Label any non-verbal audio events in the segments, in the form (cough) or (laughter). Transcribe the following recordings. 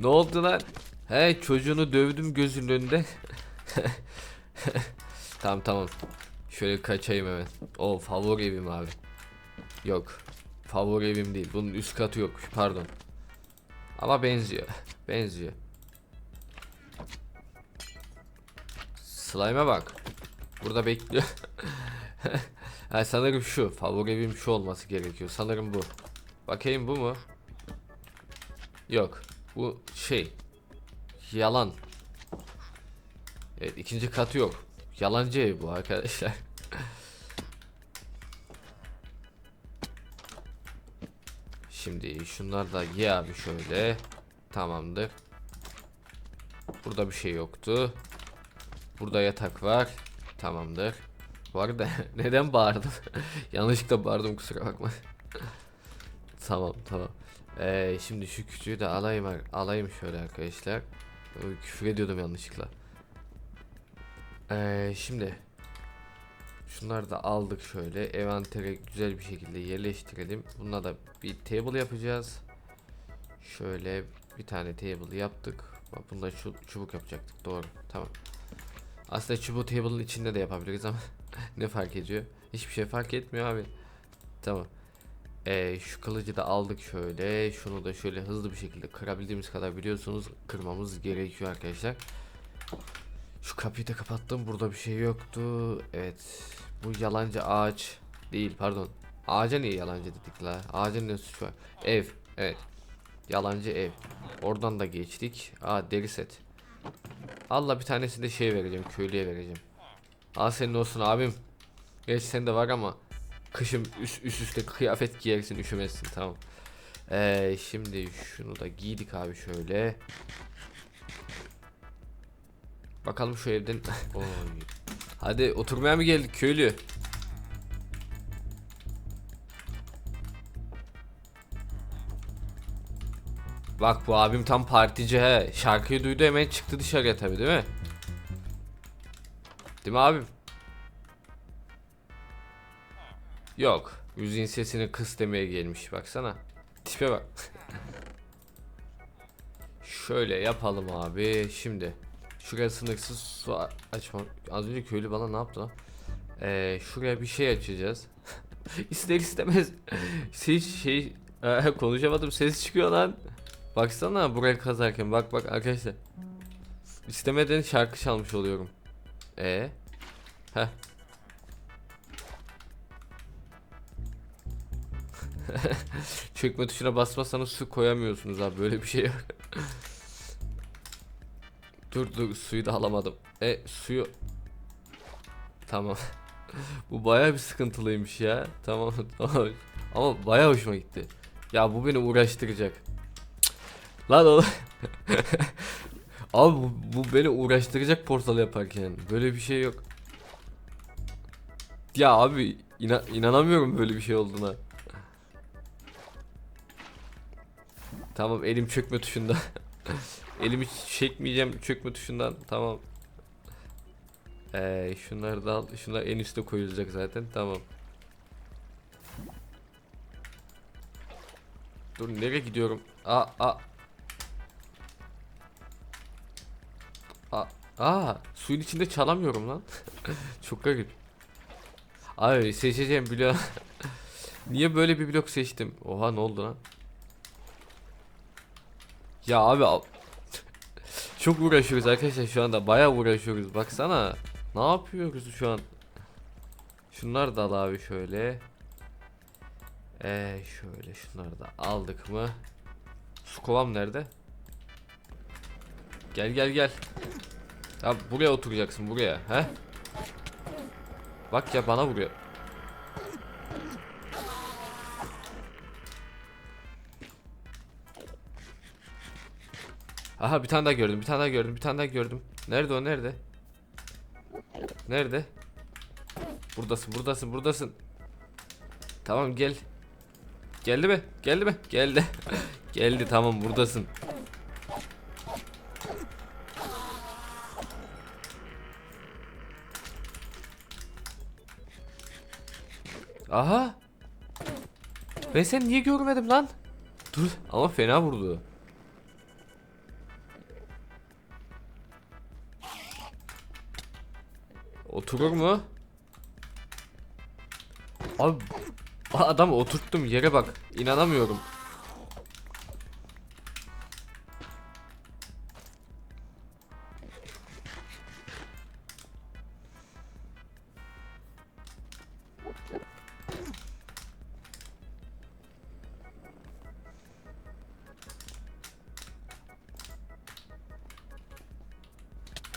ne oldu lan? He çocuğunu dövdüm gözünün önünde. (laughs) tamam tamam. Şöyle kaçayım hemen. O favori evim abi. Yok. Favori evim değil. Bunun üst katı yok. Pardon. Ama benziyor. benziyor. Slime'a bak. Burada bekliyor. (laughs) ha, sanırım şu. Favori evim şu olması gerekiyor. Sanırım bu. Bakayım bu mu? Yok. Bu şey. Yalan. Evet ikinci katı yok. Yalancı ev bu arkadaşlar. (laughs) Şimdi şunlar da ye abi şöyle. Tamamdır. Burada bir şey yoktu. Burada yatak var. Tamamdır. Bu arada (laughs) neden bağırdım? (laughs) Yanlışlıkla bağırdım kusura bakma. tamam tamam. Ee, şimdi şu küçüğü de alayım alayım şöyle arkadaşlar. Küfür ediyordum yanlışlıkla. Ee, şimdi şunları da aldık şöyle envantere güzel bir şekilde yerleştirelim. Bununla da bir table yapacağız. Şöyle bir tane table yaptık. Bak bunda şu çubuk yapacaktık doğru tamam. Aslında çubuğu table'ın içinde de yapabiliriz ama (laughs) ne fark ediyor? Hiçbir şey fark etmiyor abi. Tamam. Ee, şu kılıcı da aldık şöyle. Şunu da şöyle hızlı bir şekilde kırabildiğimiz kadar biliyorsunuz kırmamız gerekiyor arkadaşlar. Şu kapıyı da kapattım. Burada bir şey yoktu. Evet. Bu yalancı ağaç değil pardon. Ağaca niye yalancı dedik la? Ağacın ne suçu var? Ev. Evet. Yalancı ev. Oradan da geçtik. Aa deri set. Allah bir tanesini de şey vereceğim. Köylüye vereceğim. Al senin olsun abim. Geç sende var ama kışın üst, üst üste kıyafet giyersin üşümezsin tamam. Ee, şimdi şunu da giydik abi şöyle. Bakalım şu evden. Oy. (laughs) Hadi oturmaya mı geldik köylü? Bak bu abim tam partici he. Şarkıyı duydu hemen çıktı dışarıya tabi değil mi? Değil mi abim? Yok. Müziğin sesini kıs demeye gelmiş baksana. Tipe bak. (laughs) Şöyle yapalım abi. Şimdi şuraya sınırsız su açma. Az önce köylü bana ne yaptı lan? Ee, şuraya bir şey açacağız. (laughs) İster istemez (laughs) şey, şey e, konuşamadım ses çıkıyor lan. Baksana burayı kazarken bak bak arkadaşlar. İstemeden şarkı çalmış oluyorum. E Heh. (laughs) Çökme tuşuna basmazsanız su koyamıyorsunuz abi böyle bir şey yok. (laughs) dur dur suyu da alamadım. E suyu Tamam. (laughs) bu baya bir sıkıntılıymış ya. Tamam tamam. Ama baya hoşuma gitti. Ya bu beni uğraştıracak. Lan oğlum. Abi bu, bu beni uğraştıracak portal yaparken. Böyle bir şey yok. Ya abi ina- inanamıyorum böyle bir şey olduğuna. Tamam elim çökme tuşunda. (laughs) Elimi çekmeyeceğim çökme tuşundan. Tamam. Ee, şunları da al. Şunlar en üstte koyulacak zaten. Tamam. Dur nereye gidiyorum? Aa aa. Aa, aa suyun içinde çalamıyorum lan. (laughs) Çok garip. Abi seçeceğim biliyorum. (laughs) Niye böyle bir blok seçtim? Oha ne oldu lan? Ya abi al- çok uğraşıyoruz arkadaşlar şu anda bayağı uğraşıyoruz. Baksana ne yapıyoruz şu an? Şunlar da al abi şöyle. Ee şöyle şunları da aldık mı? Su kovam nerede? Gel gel gel. Ya buraya oturacaksın buraya he? Bak ya bana vuruyor Aha bir tane daha gördüm, bir tane daha gördüm, bir tane daha gördüm. Nerede o, nerede? Nerede? Buradasın, buradasın, buradasın. Tamam gel. Geldi mi? Geldi mi? Geldi. (laughs) Geldi tamam buradasın. Aha. Ben seni niye görmedim lan? Dur ama fena vurdu. Oturur mu? Abi adam oturttum yere bak. İnanamıyorum.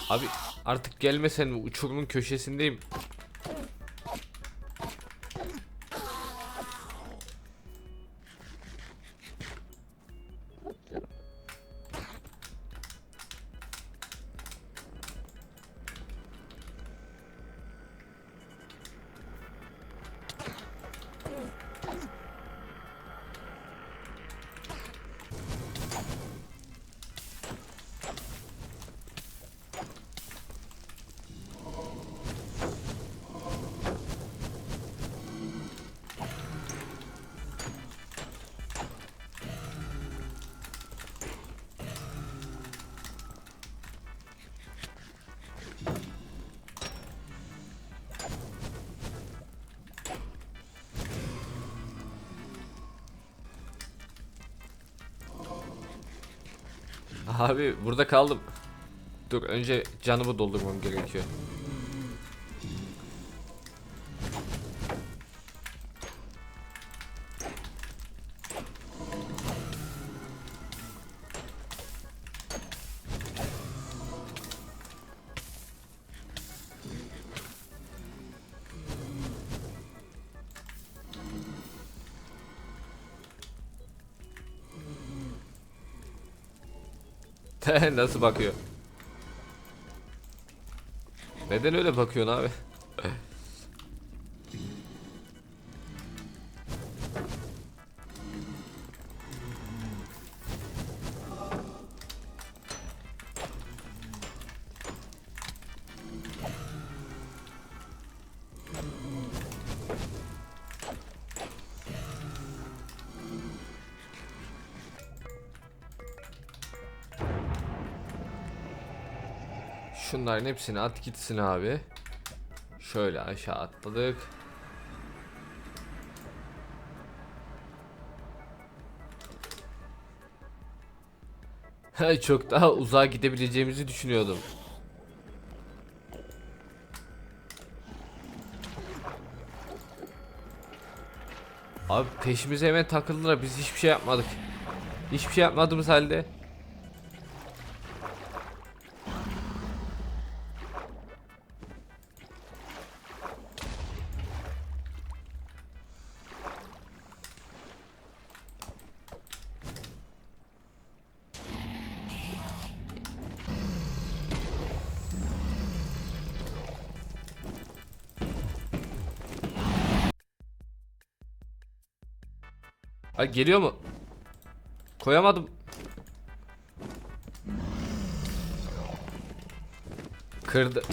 Abi artık gelmesen uçurumun köşesindeyim. Abi burada kaldım. Dur önce canımı doldurmam gerekiyor. (laughs) Nasıl bakıyor? Neden öyle bakıyorsun abi? Şunların hepsini at gitsin abi. Şöyle aşağı atladık. Çok daha uzağa gidebileceğimizi düşünüyordum. Abi peşimize hemen takıldılar. Biz hiçbir şey yapmadık. Hiçbir şey yapmadığımız halde. Ay geliyor mu? Koyamadım. Kırdı.